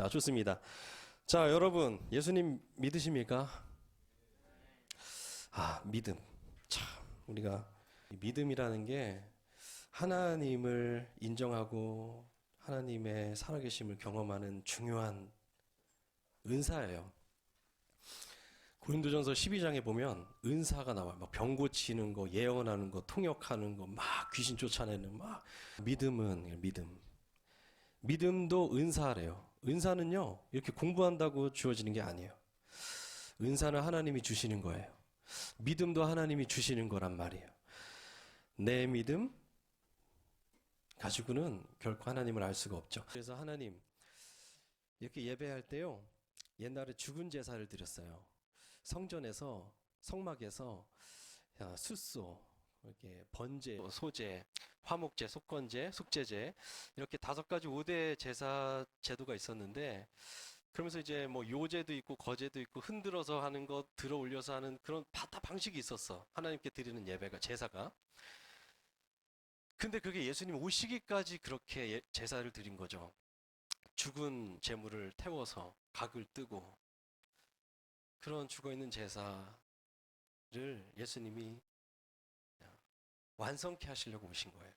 자, 좋습니다. 자, 여러분, 예수님 믿으십니까? 아, 믿음. 참, 우리가 이 믿음이라는 게 하나님을 인정하고 하나님의 살아계심을 경험하는 중요한 은사예요. 고린도전서 12장에 보면 은사가 나와요. 막 병 고치는 거, 예언하는 거, 통역하는 거, 막 귀신 쫓아내는 막 믿음은 믿음. 믿음도 은사래요. 은사는요, 이렇게 공부한다고 주어지는 게 아니에요. 은사는 하나님이 주시는 거예요. 믿음도 하나님이 주시는 거란 말이에요. 내 믿음 가지고는 결코 하나님을 알 수가 없죠. 그래서 하나님, 이렇게 예배할 때요, 옛날에 죽은 제사를 드렸어요. 성전에서, 성막에서 야, 숫소, 이렇게 번제, 소제, 화목제, 속건제, 속제제 이렇게 다섯 가지 5대 제사 제도가 있었는데 그러면서 이제 뭐 요제도 있고 거제도 있고 흔들어서 하는 것 들어 올려서 하는 그런 다 방식이 있었어. 하나님께 드리는 예배가 제사가. 근데 그게 예수님 오시기까지 그렇게 예- 제사를 드린 거죠. 죽은 재물을 태워서 각을 뜨고 그런 죽어 있는 제사를 예수님이 완성케 하시려고 오신 거예요.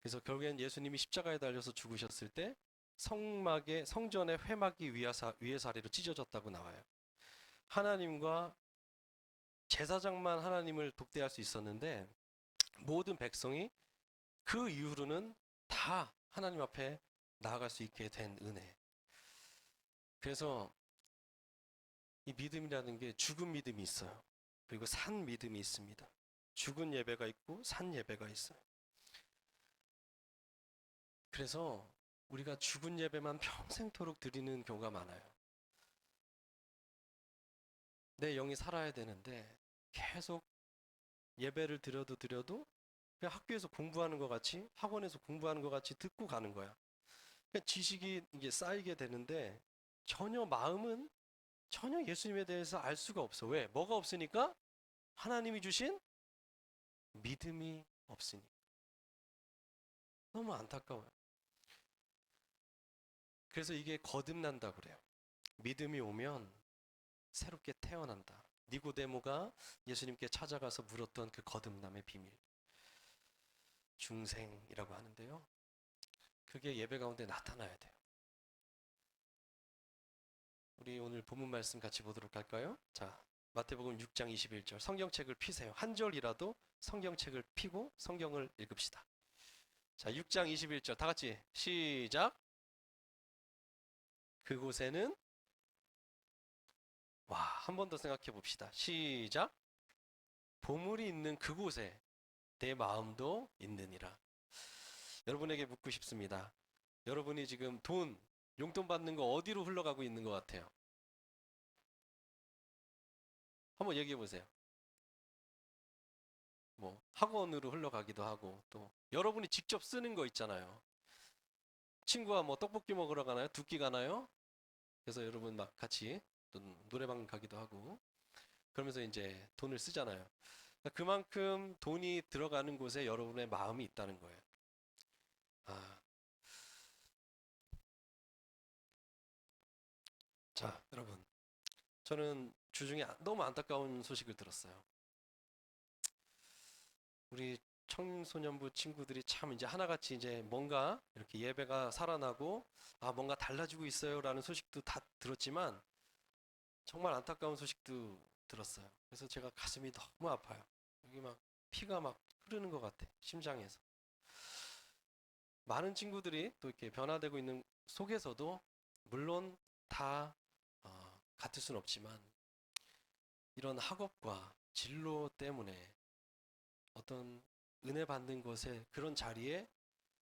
그래서 결국엔 예수님이 십자가에 달려서 죽으셨을 때 성막의 성전의 회막이 위아사, 위에서 아래로 찢어졌다고 나와요. 하나님과 제사장만 하나님을 독대할 수 있었는데 모든 백성이 그 이후로는 다 하나님 앞에 나아갈 수 있게 된 은혜. 그래서 이 믿음이라는 게 죽은 믿음이 있어요. 그리고 산 믿음이 있습니다. 죽은 예배가 있고 산 예배가 있어요. 그래서 우리가 죽은 예배만 평생토록 드리는 경우가 많아요. 내 영이 살아야 되는데 계속 예배를 드려도 드려도 학교에서 공부하는 것 같이 학원에서 공부하는 것 같이 듣고 가는 거야. 지식이 이게 쌓이게 되는데 전혀 마음은 전혀 예수님에 대해서 알 수가 없어. 왜? 뭐가 없으니까 하나님이 주신 믿음이 없으니 너무 안타까워요. 그래서 이게 거듭난다 그래요. 믿음이 오면 새롭게 태어난다. 니고데모가 예수님께 찾아가서 물었던 그 거듭남의 비밀. 중생이라고 하는데요. 그게 예배 가운데 나타나야 돼요. 우리 오늘 본문 말씀 같이 보도록 할까요? 자, 마태복음 6장 21절. 성경책을 피세요. 한 절이라도 성경책을 피고 성경을 읽읍시다. 자, 6장 21절 다 같이 시작. 그곳에는 와, 한 번 더 생각해 봅시다. 시작. 보물이 있는 그곳에 내 마음도 있느니라. 여러분에게 묻고 싶습니다. 여러분이 지금 돈, 용돈 받는 거 어디로 흘러가고 있는 것 같아요? 한번 얘기해 보세요. 뭐 학원으로 흘러가기도 하고 또 여러분이 직접 쓰는 거 있잖아요. 친구와 뭐 떡볶이 먹으러 가나요? 두 끼 가나요? 그래서 여러분 막 같이 또 노래방 가기도 하고 그러면서 이제 돈을 쓰잖아요. 그러니까 그만큼 돈이 들어가는 곳에 여러분의 마음이 있다는 거예요. 아. 자, 여러분. 저는 주중에 아- 너무 안타까운 소식을 들었어요. 우리 청소년부 친구들이 참 이제 하나같이 이제 뭔가 이렇게 예배가 살아나고 아 뭔가 달라지고 있어요라는 소식도 다 들었지만 정말 안타까운 소식도 들었어요. 그래서 제가 가슴이 너무 아파요. 여기 막 피가 막 흐르는 것 같아 심장에서. 많은 친구들이 또 이렇게 변화되고 있는 속에서도 물론 다 어, 같을 수는 없지만 이런 학업과 진로 때문에 어떤 은혜 받는 것에 그런 자리에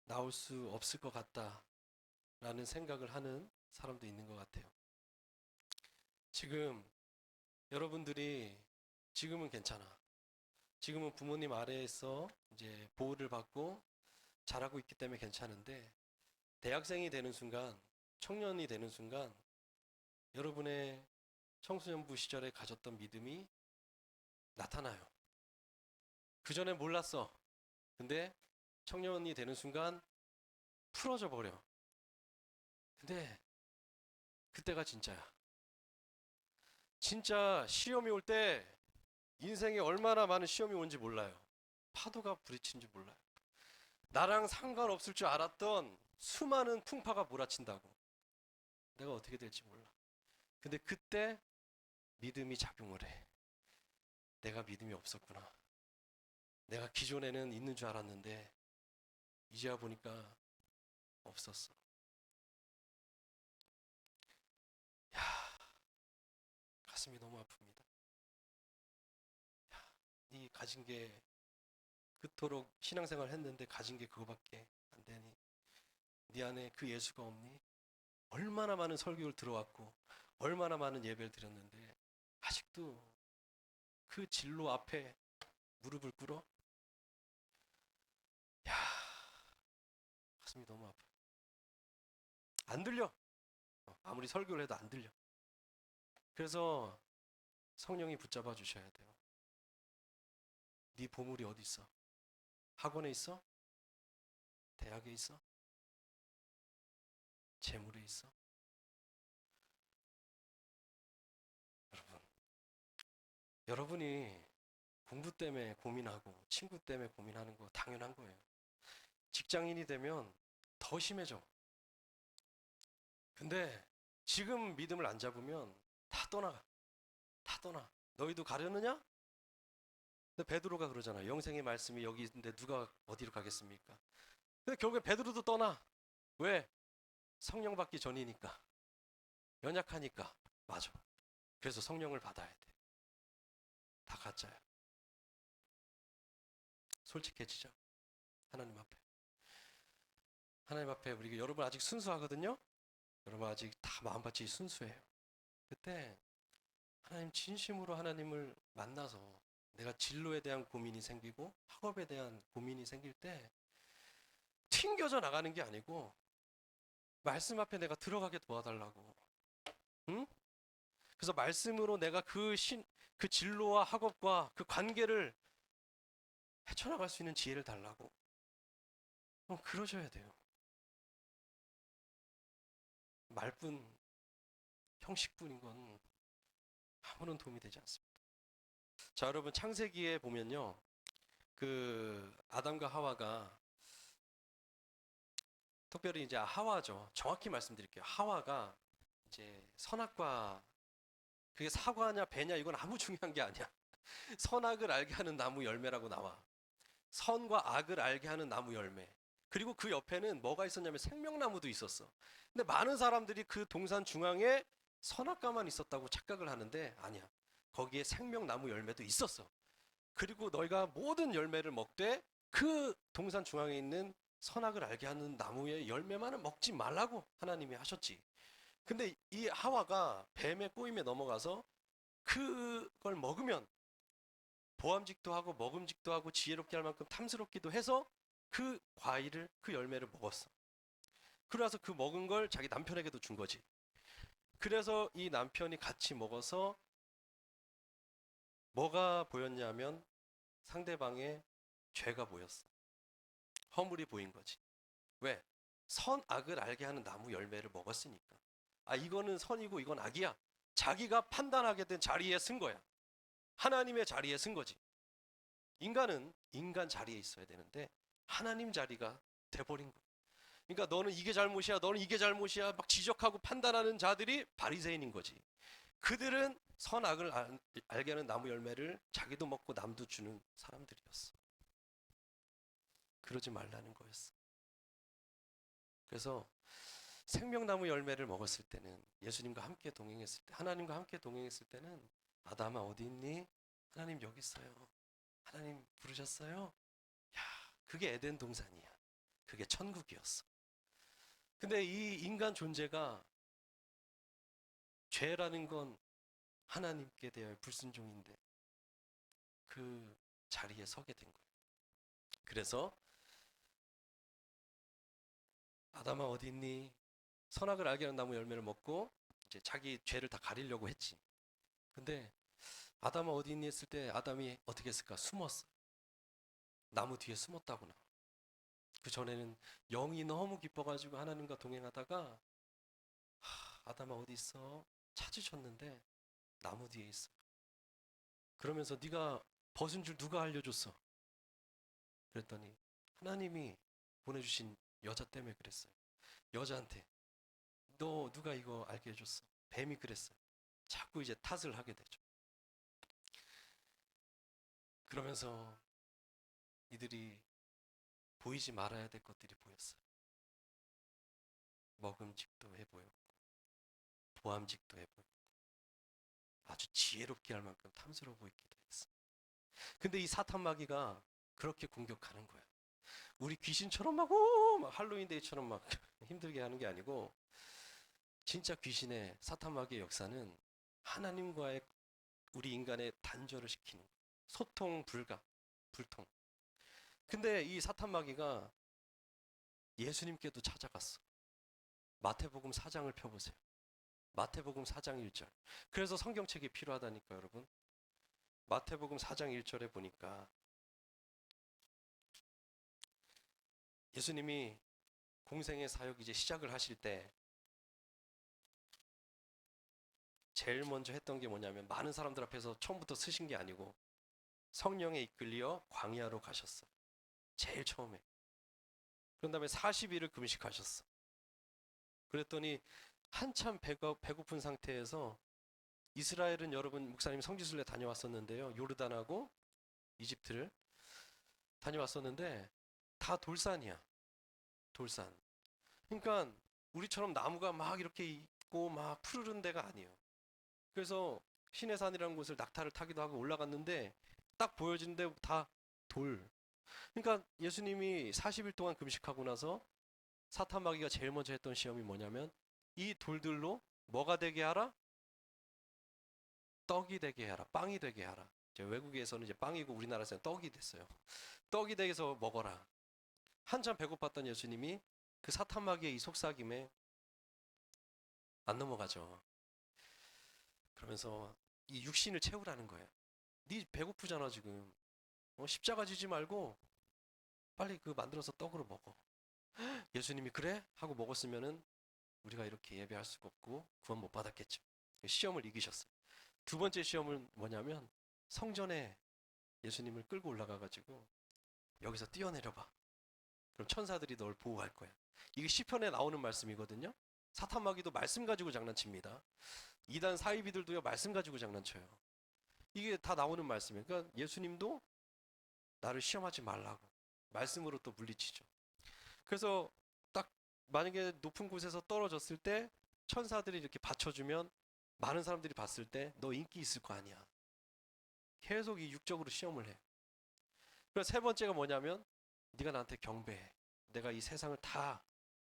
나올 수 없을 것 같다라는 생각을 하는 사람도 있는 것 같아요. 지금 여러분들이 지금은 괜찮아. 지금은 부모님 아래에서 이제 보호를 받고 잘하고 있기 때문에 괜찮은데 대학생이 되는 순간, 청년이 되는 순간 여러분의 청소년부 시절에 가졌던 믿음이 나타나요. 그 전에 몰랐어. 근데 청년이 되는 순간 풀어져 버려. 근데 그때가 진짜야. 진짜 시험이 올 때 인생에 얼마나 많은 시험이 온지 몰라요. 파도가 부딪힌지 몰라요. 나랑 상관없을 줄 알았던 수많은 풍파가 몰아친다고. 내가 어떻게 될지 몰라. 근데 그때 믿음이 작용을 해. 내가 믿음이 없었구나. 내가 기존에는 있는 줄 알았는데 이제야 보니까 없었어. 야, 가슴이 너무 아픕니다. 야, 네 가진 게 그토록 신앙생활 했는데 가진 게 그거밖에 안 되니 네 안에 그 예수가 없니? 얼마나 많은 설교를 들어왔고 얼마나 많은 예배를 드렸는데 아직도 그 진로 앞에 무릎을 꿇어? 야, 가슴이 너무 아파. 안 들려. 어, 아무리 설교를 해도 안 들려. 그래서 성령이 붙잡아 주셔야 돼요. 네 보물이 어디 있어? 학원에 있어? 대학에 있어? 재물에 있어? 여러분이 공부 때문에 고민하고 친구 때문에 고민하는 거 당연한 거예요. 직장인이 되면 더 심해져. 근데 지금 믿음을 안 잡으면 다 떠나가. 다 떠나. 너희도 가려느냐? 근데 베드로가 그러잖아. 영생의 말씀이 여기 있는데 누가 어디로 가겠습니까? 근데 결국에 베드로도 떠나. 왜? 성령 받기 전이니까. 연약하니까. 맞아. 그래서 성령을 받아야 돼. 다 가짜야. 솔직해지자. 하나님 앞에. 하나님 앞에 우리 여러분 아직 순수하거든요. 여러분 아직 다 마음밭이 순수해요. 그때 하나님 진심으로 하나님을 만나서 내가 진로에 대한 고민이 생기고 학업에 대한 고민이 생길 때 튕겨져 나가는 게 아니고 말씀 앞에 내가 들어가게 도와달라고. 응? 그래서 말씀으로 내가 그 신, 그 진로와 학업과 그 관계를 헤쳐나갈 수 있는 지혜를 달라고. 어, 그러셔야 돼요. 말뿐, 형식뿐인 건 아무런 도움이 되지 않습니다. 자, 여러분 창세기에 보면요. 그 아담과 하와가 특별히 이제 하와죠. 정확히 말씀드릴게요. 하와가 이제 선악과 그게 사과냐 배냐 이건 아무 중요한 게 아니야. 선악을 알게 하는 나무 열매라고 나와. 선과 악을 알게 하는 나무 열매. 그리고 그 옆에는 뭐가 있었냐면 생명나무도 있었어. 근데 많은 사람들이 그 동산 중앙에 선악과만 있었다고 착각을 하는데 아니야. 거기에 생명나무 열매도 있었어. 그리고 너희가 모든 열매를 먹되 그 동산 중앙에 있는 선악을 알게 하는 나무의 열매만은 먹지 말라고 하나님이 하셨지. 근데 이 하와가 뱀의 꼬임에 넘어가서 그걸 먹으면 보암직도 하고 먹음직도 하고 지혜롭게 할 만큼 탐스럽기도 해서 그 과일을 그 열매를 먹었어. 그래서 그 먹은 걸 자기 남편에게도 준 거지. 그래서 이 남편이 같이 먹어서 뭐가 보였냐면 상대방의 죄가 보였어. 허물이 보인 거지. 왜? 선악을 알게 하는 나무 열매를 먹었으니까. 아, 이거는 선이고 이건 악이야. 자기가 판단하게 된 자리에 쓴 거야. 하나님의 자리에 쓴 거지. 인간은 인간 자리에 있어야 되는데 하나님 자리가 돼버린 거야. 그러니까 너는 이게 잘못이야, 너는 이게 잘못이야, 막 지적하고 판단하는 자들이 바리새인인 거지. 그들은 선악을 알, 알게 하는 나무 열매를 자기도 먹고 남도 주는 사람들이었어. 그러지 말라는 거였어. 그래서 생명나무 열매를 먹었을 때는 예수님과 함께 동행했을 때 하나님과 함께 동행했을 때는 아담아 어디 있니? 하나님 여기 있어요. 하나님 부르셨어요? 야, 그게 에덴 동산이야. 그게 천국이었어. 근데 이 인간 존재가 죄라는 건 하나님께 대하여 불순종인데 그 자리에 서게 된 거예요. 그래서 아담아 어디 있니? 선악을 알게 하는 나무 열매를 먹고 이제 자기 죄를 다 가리려고 했지. 근데 아담아 어디 있니 했을 때 아담이 어떻게 했을까? 숨었어. 나무 뒤에 숨었다구나. 그 전에는 영이 너무 기뻐가지고 하나님과 동행하다가 하, 아담아 어디 있어? 찾으셨는데 나무 뒤에 있어. 그러면서 네가 벗은 줄 누가 알려줬어? 그랬더니 하나님이 보내주신 여자 때문에 그랬어요. 여자한테 너 누가 이거 알게 해줬어? 뱀이 그랬어요. 자꾸 이제 탓을 하게 되죠. 그러면서 이들이 보이지 말아야 될 것들이 보였어요. 먹음직도 해 보였고, 보암직도 해 보였고, 아주 지혜롭게 할 만큼 탐스러워 보이기도 했어. 근데 이 사탄 마귀가 그렇게 공격하는 거야. 우리 귀신처럼 막, 오! 막 할로윈데이처럼 막 힘들게 하는 게 아니고, 진짜 귀신의 사탄 마귀의 역사는 하나님과의 우리 인간의 단절을 시키는. 소통 불가, 불통. 근데 이 사탄 마귀가 예수님께도 찾아갔어. 마태복음 4장을 펴보세요. 마태복음 4장 1절. 그래서 성경책이 필요하다니까 여러분. 마태복음 4장 1절에 보니까 예수님이 공생의 사역 이제 시작을 하실 때 제일 먼저 했던 게 뭐냐면 많은 사람들 앞에서 처음부터 쓰신 게 아니고 성령에 이끌려 광야로 가셨어. 제일 처음에. 그런 다음에 40일을 금식하셨어. 그랬더니 한참 배가, 배고픈 상태에서 이스라엘은 여러분 목사님 성지순례 다녀왔었는데요. 요르단하고 이집트를 다녀왔었는데 다 돌산이야. 돌산. 그러니까 우리처럼 나무가 막 이렇게 있고 막 푸르른 데가 아니에요. 그래서 시내산이라는 곳을 낙타를 타기도 하고 올라갔는데 딱 보여지는데 다 돌. 그러니까 예수님이 40일 동안 금식하고 나서 사탄 마귀가 제일 먼저 했던 시험이 뭐냐면 이 돌들로 뭐가 되게 하라? 떡이 되게 하라. 빵이 되게 하라. 이제 외국에서는 이제 빵이고 우리나라에서는 떡이 됐어요. 떡이 되게 해서 먹어라. 한참 배고팠던 예수님이 그 사탄 마귀의 이 속삭임에 안 넘어가죠. 그러면서 이 육신을 채우라는 거예요. 네 배고프잖아 지금. 어, 십자가 지지 말고 빨리 그 만들어서 떡으로 먹어. 예수님이 그래 하고 먹었으면은 우리가 이렇게 예배할 수가 없고 구원 못 받았겠죠. 시험을 이기셨어요. 두 번째 시험은 뭐냐면 성전에 예수님을 끌고 올라가 가지고 여기서 뛰어내려 봐. 그럼 천사들이 널 보호할 거야. 이게 시편에 나오는 말씀이거든요. 사탄 마귀도 말씀 가지고 장난칩니다. 이단 사이비들도요 말씀 가지고 장난쳐요. 이게 다 나오는 말씀이에요. 그러니까 예수님도 나를 시험하지 말라고 말씀으로 또 물리치죠. 그래서 딱 만약에 높은 곳에서 떨어졌을 때 천사들이 이렇게 받쳐주면 많은 사람들이 봤을 때 너 인기 있을 거 아니야. 계속 이 육적으로 시험을 해. 그래서 세 번째가 뭐냐면 네가 나한테 경배해. 내가 이 세상을 다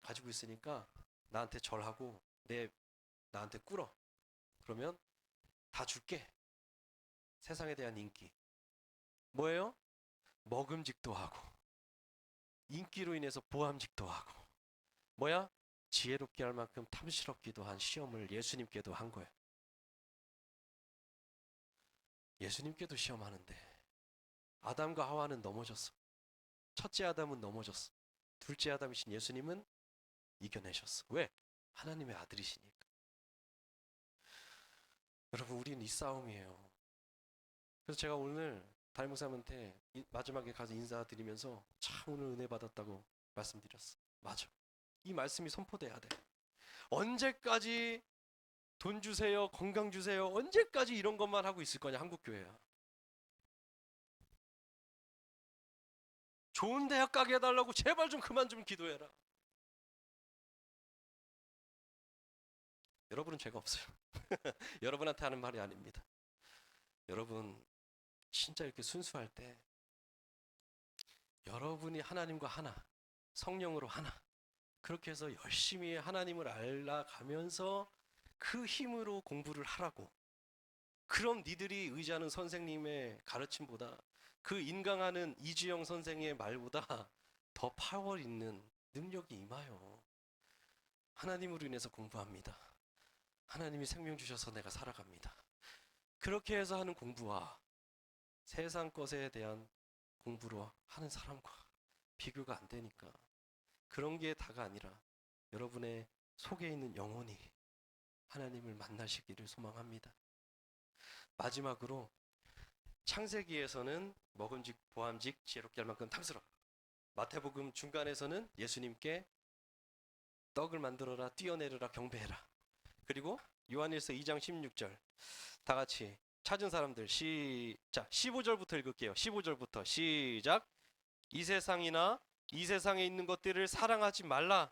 가지고 있으니까 나한테 절하고 내 나한테 꿇어. 그러면 다 줄게. 세상에 대한 인기. 뭐예요? 먹음직도 하고 인기로 인해서 보암직도 하고 뭐야? 지혜롭게 할 만큼 탐스럽기도 한 시험을 예수님께도 한 거예요. 예수님께도 시험하는데 아담과 하와는 넘어졌어. 첫째 아담은 넘어졌어. 둘째 아담이신 예수님은 이겨내셨어. 왜? 하나님의 아들이시니까. 여러분, 우리는 이 싸움이에요. 그래서 제가 오늘 담임 목사님한테 이- 마지막에 가서 인사드리면서 참 오늘 은혜 받았다고 말씀드렸어. 맞아. 이 말씀이 선포돼야 돼. 언제까지 돈 주세요, 건강 주세요, 언제까지 이런 것만 하고 있을 거냐, 한국 교회야. 좋은 대학 가게 해달라고 제발 좀 그만 좀 기도해라. 여러분은 죄가 없어요. 여러분한테 하는 말이 아닙니다. 여러분 진짜 이렇게 순수할 때 여러분이 하나님과 하나, 성령으로 하나, 그렇게 해서 열심히 하나님을 알아가면서 그 힘으로 공부를 하라고. 그럼 니들이 의지하는 선생님의 가르침보다 그 인강하는 이주영 선생의 말보다 더 파워 있는 능력이 임하여. 하나님으로 인해서 공부합니다. 하나님이 생명 주셔서 내가 살아갑니다. 그렇게 해서 하는 공부와 세상 것에 대한 공부로 하는 사람과 비교가 안 되니까 그런 게 다가 아니라 여러분의 속에 있는 영혼이 하나님을 만나시기를 소망합니다. 마지막으로 창세기에서는 먹음직 보암직 지혜롭게 할 만큼 탐스러. 마태복음 중간에서는 예수님께 떡을 만들어라 뛰어내려라 경배해라. 그리고 요한일서 2장 16절 다 같이 찾은 사람들 시작 15절부터 읽을게요. 15절부터 시작 이 세상이나 이 세상에 있는 것들을 사랑하지 말라.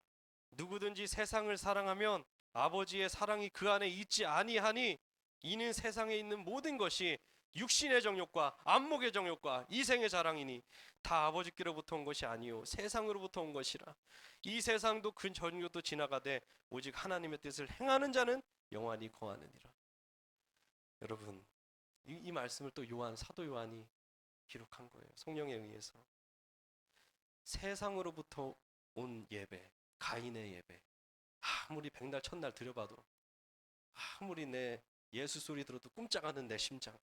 누구든지 세상을 사랑하면 아버지의 사랑이 그 안에 있지 아니하니 이는 세상에 있는 모든 것이 육신의 정욕과 안목의 정욕과 이생의 자랑이니 다 아버지께로부터 온 것이 아니요 세상으로부터 온 것이라. 이 세상도 그 전교도 지나가되 오직 하나님의 뜻을 행하는 자는 영원히 거하느니라. 여러분 이, 이 말씀을 또 요한 사도 요한이 기록한 거예요 성령에 의해서. 세상으로부터 온 예배 가인의 예배 아무리 백날 첫날 드려봐도 아무리 내 예수 소리 들어도 꿈짝하는 내 심장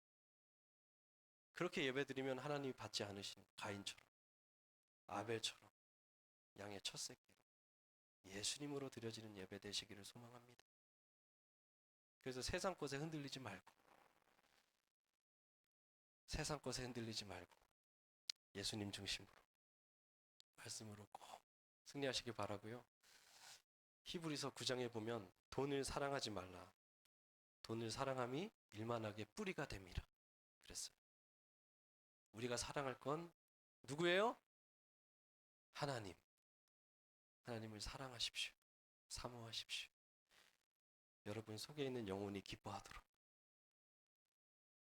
그렇게 예배드리면 하나님이 받지 않으신 가인처럼 아벨처럼 양의 첫 새끼로 예수님으로 드려지는 예배 되시기를 소망합니다. 그래서 세상 것에 흔들리지 말고 세상 것에 흔들리지 말고 예수님 중심으로 말씀으로 꼭 승리하시길 바라고요. 히브리서 9장에 보면 돈을 사랑하지 말라. 돈을 사랑함이 일만하게 뿌리가 됨이라. 그랬어요. 우리가 사랑할 건 누구예요? 하나님. 하나님을 사랑하십시오. 사모하십시오. 여러분 속에 있는 영혼이 기뻐하도록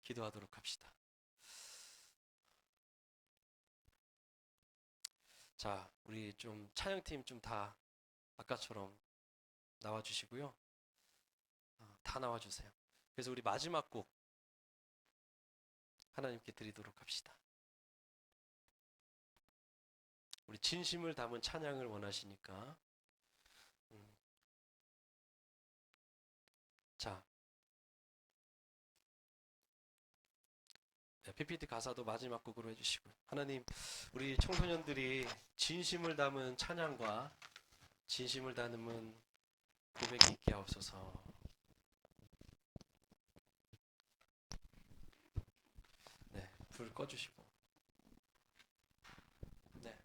기도하도록 합시다. 자, 우리 좀 찬양팀 좀 다 아까처럼 나와 주시고요. 어, 다 나와 주세요. 그래서 우리 마지막 곡 하나님께 드리도록 합시다. 우리 진심을 담은 찬양을 원하시니까. 음. 자, 네, PPT 가사도 마지막 곡으로 해주시고 하나님, 우리 청소년들이 진심을 담은 찬양과 진심을 담은 고백이 있게 하옵소서. 네, 불 꺼주시고. 네.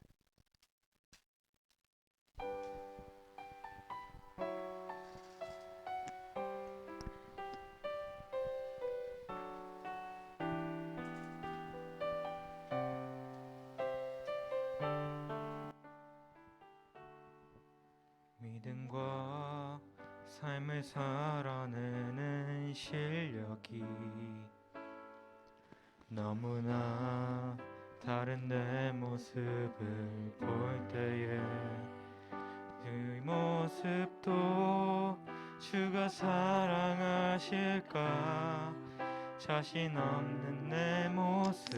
믿음과 삶을 살아내는 실력이 너무나 다른 내 모습을 사랑하실까? 자신 없는 내 모습.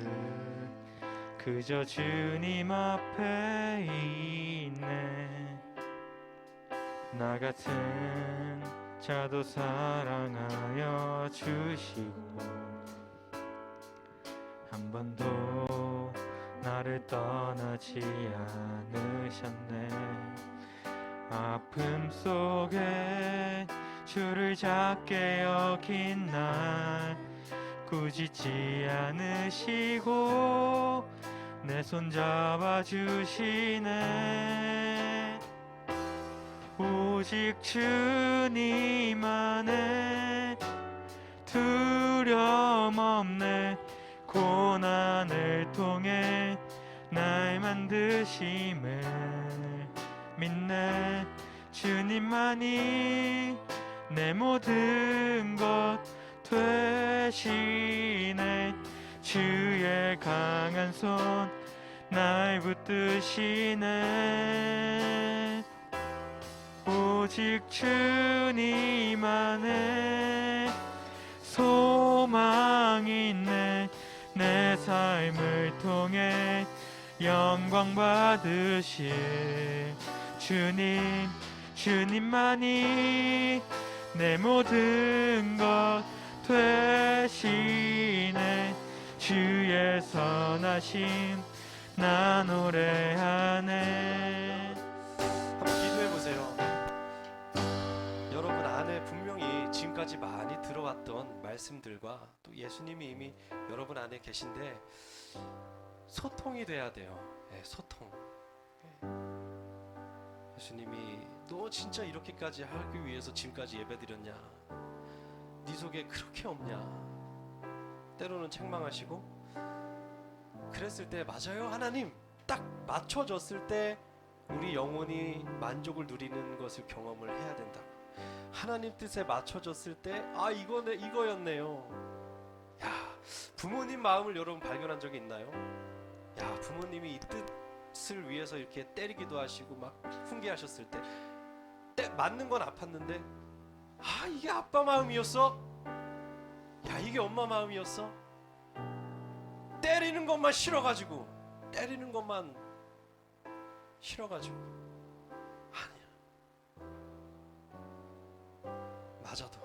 그저 주님 앞에 있네. 나 같은 자도 사랑하여 주시고 한 번도 나를 떠나지 않으셨네. 아픔 속에 주를 작게 여긴 날 꾸짖지 않으시고 내 손 잡아 주시네. 오직 주님 안에 두려움 없네. 고난을 통해 날 만드심을 믿네. 주님만이 내 모든 것 되시네 주의 강한 손 날 붙드시네. 오직 주님 안에 소망이 있네. 내 삶을 통해 영광 받으실 주님 주님만이 내 모든 것 되시네 주의 선하심 나 노래하네 한번 기도해 보세요. 여러분 안에 분명히 짐 지금까지 많이 들어왔던 말씀들과 또 예수님이 이미 여러분 안에 계신데 소통이 돼야 돼요. 예, 소통. 예. 예수님이 너 진짜 이렇게까지 하기 위해서 지금까지 예배드렸냐? 네 속에 그렇게 없냐? 때로는 책망하시고 그랬을 때 맞아요 하나님 딱 맞춰졌을 때 우리 영혼이 만족을 누리는 것을 경험을 해야 된다. 하나님 뜻에 맞춰졌을 때 아 이거네 이거였네요. 야 부모님 마음을 여러분 발견한 적이 있나요? 야 부모님이 이 뜻 을 위해서 이렇게 때리기도 하시고 막 훈계하셨을 때, 때 맞는 건 아팠는데 아 이게 아빠 마음이었어? 야 이게 엄마 마음이었어? 때리는 것만 싫어가지고 때리는 것만 싫어가지고 아니야 맞아도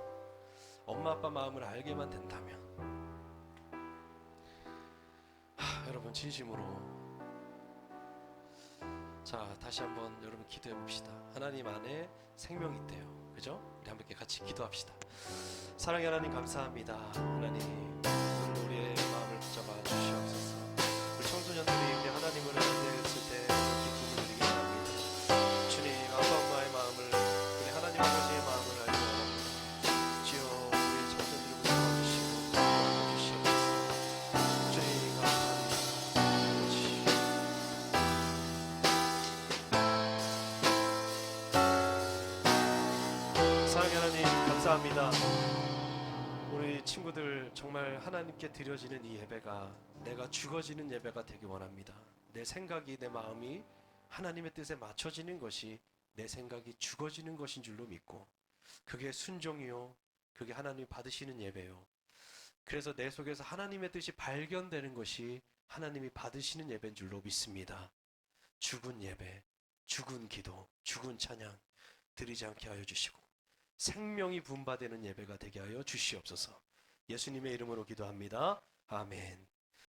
엄마 아빠 마음을 알게만 된다면 하, 여러분 진심으로 자 다시 한번 여러분 기도해 봅시다. 하나님 안에 생명이 있대요. 그죠? 우리 함께 같이 기도합시다. 사랑의 하나님 감사합니다. 하나님 감사합니다. 우리 친구들 정말 하나님께 드려지는 이 예배가 내가 죽어지는 예배가 되기 원합니다. 내 생각이 내 마음이 하나님의 뜻에 맞춰지는 것이 내 생각이 죽어지는 것인 줄로 믿고 그게 순종이요. 그게 하나님 받으시는 예배요. 그래서 내 속에서 하나님의 뜻이 발견되는 것이 하나님이 받으시는 예배인 줄로 믿습니다. 죽은 예배, 죽은 기도, 죽은 찬양 드리지 않게 하여 주시고 생명이 분바되는 예배가 되게 하여 주시옵소서. 예수님의 이름으로 기도합니다. 아멘.